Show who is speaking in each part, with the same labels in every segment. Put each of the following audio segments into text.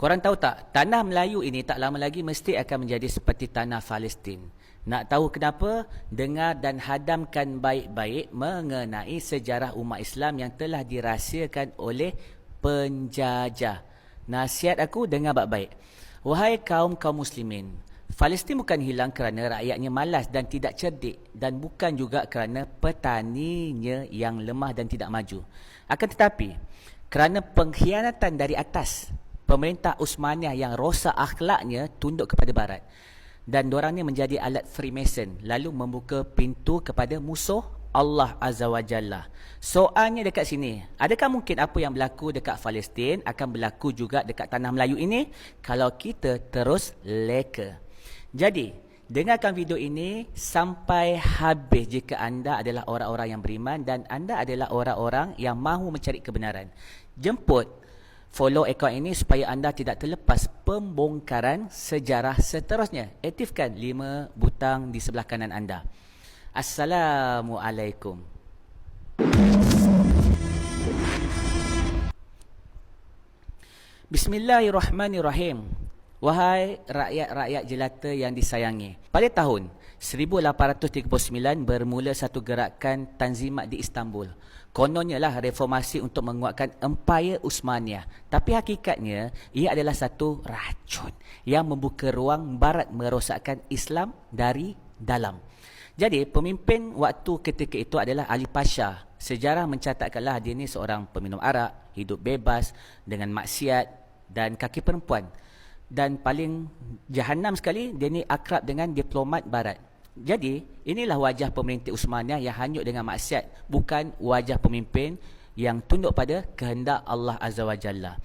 Speaker 1: Korang tahu tak, tanah Melayu ini tak lama lagi mesti akan menjadi seperti tanah Palestin. Nak tahu kenapa? Dengar dan hadamkan baik-baik mengenai sejarah umat Islam yang telah dirahsiakan oleh penjajah. Nasihat aku dengar baik-baik. Wahai kaum-kaum muslimin, Palestin bukan hilang kerana rakyatnya malas dan tidak cerdik dan bukan juga kerana petaninya yang lemah dan tidak maju. Akan tetapi, kerana pengkhianatan dari atas, pemerintah Uthmaniyah yang rosak akhlaknya tunduk kepada barat dan diorang ni menjadi alat Freemason lalu membuka pintu kepada musuh Allah Azza wa Jalla. Soalnya dekat sini, adakah mungkin apa yang berlaku dekat Palestin akan berlaku juga dekat tanah Melayu ini kalau kita terus leka? Jadi, dengarkan video ini sampai habis jika anda adalah orang-orang yang beriman dan anda adalah orang-orang yang mahu mencari kebenaran. Jemput follow akaun ini supaya anda tidak terlepas pembongkaran sejarah seterusnya. Aktifkan lima butang di sebelah kanan anda. Assalamualaikum. Bismillahirrahmanirrahim. Wahai rakyat-rakyat jelata yang disayangi. Pada tahun 1839 bermula satu gerakan tanzimat di Istanbul. Kononnya lah reformasi untuk menguatkan Empire Uthmaniyah. Tapi hakikatnya, ia adalah satu racun yang membuka ruang barat merosakkan Islam dari dalam. Jadi, pemimpin waktu ketika itu adalah Ali Pasha. Sejarah mencatatkanlah dia ni seorang peminum arak, hidup bebas dengan maksiat dan kaki perempuan. Dan paling jahanam sekali, dia ni akrab dengan diplomat barat. Jadi, inilah wajah pemerintah Uthmaniyah yang hanyut dengan maksiat, bukan wajah pemimpin yang tunduk pada kehendak Allah Azza wa Jalla.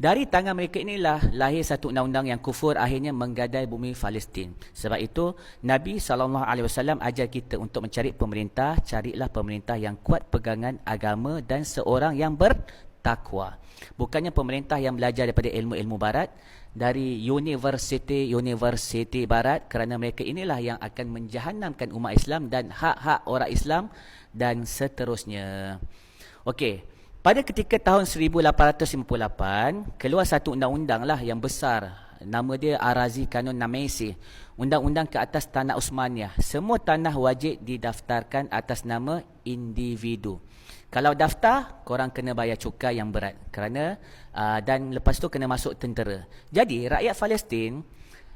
Speaker 1: Dari tangan mereka inilah lahir satu undang-undang yang kufur akhirnya menggadai bumi Palestin. Sebab itu Nabi SAW ajar kita untuk mencari pemerintah, carilah pemerintah yang kuat pegangan agama dan seorang yang bertakwa. Bukannya pemerintah yang belajar daripada ilmu-ilmu barat, dari universiti-universiti barat kerana mereka inilah yang akan menjahanamkan umat Islam dan hak-hak orang Islam dan seterusnya. Okey, pada ketika tahun 1858 keluar satu undang-undang lah yang besar. Nama dia Arazi Kanun Namesi. Undang-undang ke atas tanah Uthmaniyah. Semua tanah wajib didaftarkan atas nama individu. Kalau daftar, korang kena bayar cukai yang berat. Kerana uh, dan lepas tu kena masuk tentera. Jadi rakyat Palestin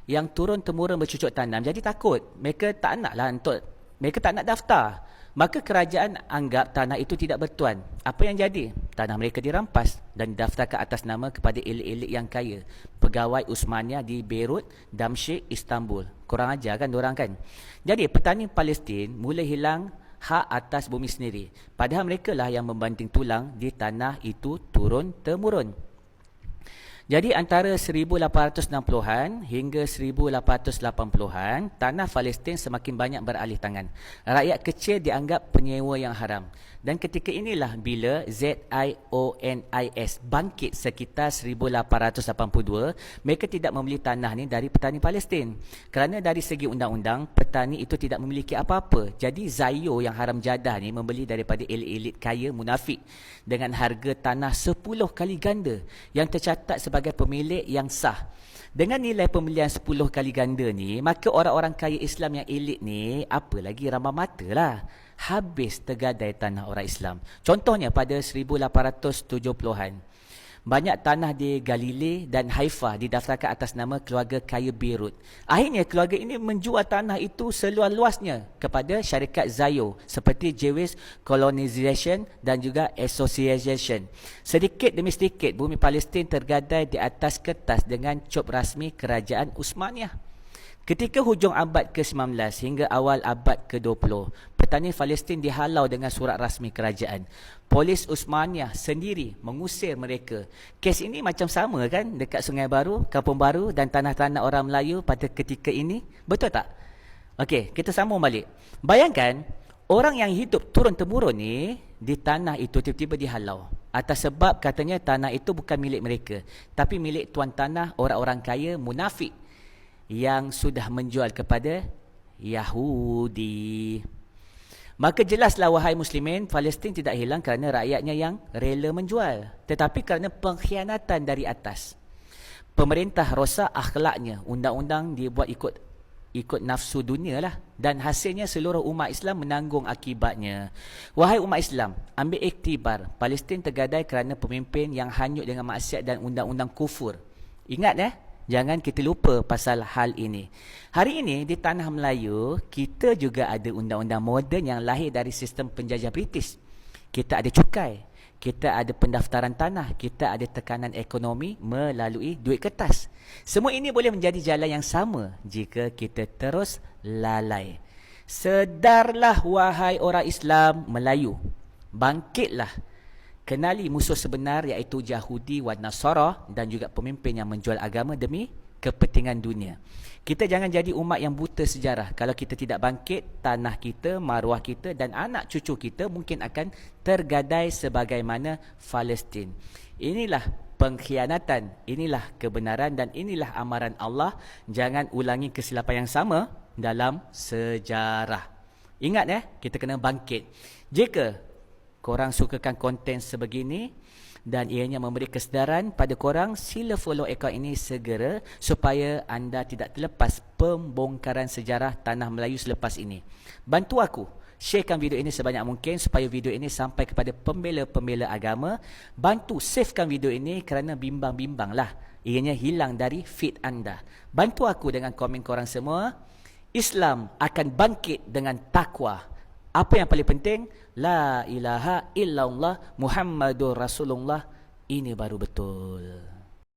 Speaker 1: yang turun temurun bercucuk tanam jadi takut. Mereka tak naklah untuk mereka tak nak daftar. Maka kerajaan anggap tanah itu tidak bertuan. Apa yang jadi? Tanah mereka dirampas dan didaftarkan atas nama kepada elit-elit yang kaya. Pegawai Usmania di Beirut, Damsyik, Istanbul. Kurang ajar kan orang kan? Jadi petani Palestin mula hilang hak atas bumi sendiri. Padahal mereka lah yang membanting tulang di tanah itu turun-temurun. Jadi antara 1860-an hingga 1880-an, tanah Palestin semakin banyak beralih tangan. Rakyat kecil dianggap penyewa yang haram. Dan ketika inilah bila ZIONIS bangkit sekitar 1882, mereka tidak membeli tanah ni dari petani Palestin. Kerana dari segi undang-undang, petani itu tidak memiliki apa-apa. Jadi Zayo yang haram jadah ni membeli daripada elit-elit kaya munafik dengan harga tanah 10 kali ganda yang tercatat sebagai pemilik yang sah. Dengan nilai pembelian 10 kali ganda ni, maka orang-orang kaya Islam yang elit ni, apa lagi ramah mata lah habis tergadai tanah orang Islam. Contohnya pada 1870-an. Banyak tanah di Galilei dan Haifa didaftarkan atas nama keluarga kaya Beirut. Akhirnya keluarga ini menjual tanah itu seluas-luasnya kepada syarikat Zayo seperti Jewish Colonization dan juga Association. Sedikit demi sedikit bumi Palestin tergadai di atas kertas dengan cop rasmi kerajaan Uthmaniyah. Ketika hujung abad ke-19 hingga awal abad ke-20, petani Palestin dihalau dengan surat rasmi kerajaan. Polis Uthmaniyah sendiri mengusir mereka. Kes ini macam sama kan dekat Sungai Baru, Kampung Baru dan tanah-tanah orang Melayu pada ketika ini? Betul tak? Okey, kita sambung balik. Bayangkan, orang yang hidup turun-temurun ni di tanah itu tiba-tiba dihalau. Atas sebab katanya tanah itu bukan milik mereka. Tapi milik tuan tanah orang-orang kaya munafik yang sudah menjual kepada Yahudi. Maka jelaslah wahai muslimin, Palestin tidak hilang kerana rakyatnya yang rela menjual. Tetapi kerana pengkhianatan dari atas. pemerintah rosak akhlaknya undang-undang dia buat ikut ikut nafsu dunia lah dan hasilnya seluruh umat Islam menanggung akibatnya wahai umat Islam ambil iktibar Palestin tergadai kerana pemimpin yang hanyut dengan maksiat dan undang-undang kufur ingat eh jangan kita lupa pasal hal ini hari ini di tanah Melayu kita juga ada undang-undang moden yang lahir dari sistem penjajah British kita ada cukai kita ada pendaftaran tanah, kita ada tekanan ekonomi melalui duit kertas. Semua ini boleh menjadi jalan yang sama jika kita terus lalai. Sedarlah wahai orang Islam Melayu. Bangkitlah. Kenali musuh sebenar iaitu Yahudi wa Nasara dan juga pemimpin yang menjual agama demi kepentingan dunia. Kita jangan jadi umat yang buta sejarah. Kalau kita tidak bangkit, tanah kita, maruah kita dan anak cucu kita mungkin akan tergadai sebagaimana Palestin. Inilah pengkhianatan, inilah kebenaran dan inilah amaran Allah. Jangan ulangi kesilapan yang sama dalam sejarah. Ingat ya, kita kena bangkit. Jika korang sukakan konten sebegini, dan ianya memberi kesedaran pada korang sila follow akaun ini segera supaya anda tidak terlepas pembongkaran sejarah tanah Melayu selepas ini. Bantu aku sharekan video ini sebanyak mungkin supaya video ini sampai kepada pembela-pembela agama. Bantu savekan video ini kerana bimbang-bimbang lah ianya hilang dari feed anda. Bantu aku dengan komen korang semua. Islam akan bangkit dengan takwa. Apa yang paling penting? La ilaha illallah Muhammadur Rasulullah. Ini baru betul.